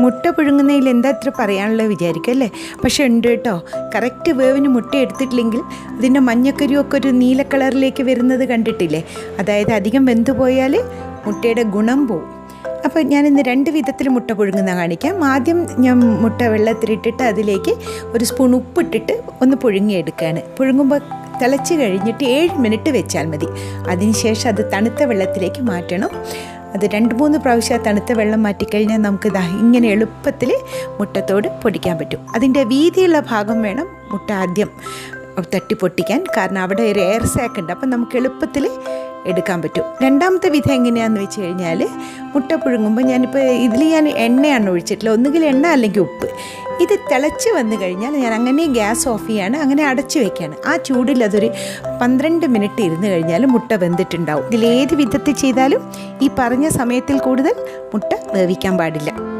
മുട്ട പുഴുങ്ങുന്നതിൽ എന്താ ഇത്ര പറയാനുള്ളത് വിചാരിക്കും അല്ലേ? പക്ഷെ ഉണ്ട് കേട്ടോ. കറക്റ്റ് വേവിന് മുട്ട എടുത്തിട്ടില്ലെങ്കിൽ അതിന്റെ മഞ്ഞക്കരുവൊക്കെ ഒരു നീല കളറിലേക്ക് വരുന്നത് കണ്ടിട്ടില്ലേ? അതായത് അധികം വെന്തു പോയാൽ മുട്ടയുടെ ഗുണം പോവും. അപ്പോൾ ഞാൻ ഇന്ന് രണ്ട് വിധത്തിൽ മുട്ട പുഴുങ്ങുന്ന കാണിക്കാം. ആദ്യം ഞാൻ മുട്ട വെള്ളത്തിലിട്ടിട്ട് അതിലേക്ക് ഒരു സ്പൂൺ ഉപ്പിട്ടിട്ട് ഒന്ന് പുഴുങ്ങിയെടുക്കുകയാണ്. പുഴുങ്ങുമ്പോൾ തിളച്ച് കഴിഞ്ഞിട്ട് ഏഴ് മിനിറ്റ് വെച്ചാൽ മതി. അതിനുശേഷം അത് തണുത്ത വെള്ളത്തിലേക്ക് മാറ്റണം. അത് രണ്ട് മൂന്ന് പ്രാവശ്യം ആ തണുത്ത വെള്ളം മാറ്റിക്കഴിഞ്ഞാൽ നമുക്ക് ഇങ്ങനെ എളുപ്പത്തിൽ മുട്ടത്തോട് പൊടിക്കാൻ പറ്റും. അതിന്റെ വീതിയുള്ള ഭാഗം വേണം മുട്ട ആദ്യം തട്ടി പൊട്ടിക്കാൻ. കാരണം അവിടെ ഒരു എയർ സാക്ക് ഉണ്ട്. അപ്പം നമുക്ക് എളുപ്പത്തിൽ എടുക്കാൻ പറ്റും. രണ്ടാമത്തെ വിധം എങ്ങനെയാണെന്ന് വെച്ച് കഴിഞ്ഞാൽ മുട്ട പുഴുങ്ങുമ്പോൾ ഞാനിപ്പോൾ ഇതിൽ ഞാൻ എണ്ണയാണ് ഒഴിച്ചിട്ടില്ല ഒന്നുകിൽ എണ്ണ അല്ലെങ്കിൽ ഉപ്പ്. ഇത് തിളച്ച് വന്നു കഴിഞ്ഞാൽ ഞാൻ അങ്ങനെ ഗ്യാസ് ഓഫ് ചെയ്യാണ് അങ്ങനെ അടച്ചു വെക്കുകയാണ് ആ ചൂടിൽ അതൊരു പന്ത്രണ്ട് മിനിറ്റ് ഇരുന്ന് കഴിഞ്ഞാൽ മുട്ട വെന്തിട്ടുണ്ടാവും. ഇതിലേത് വിധത്തിൽ ചെയ്താലും ഈ പറഞ്ഞ സമയത്തിൽ കൂടുതൽ മുട്ട വേവിക്കാൻ പാടില്ല.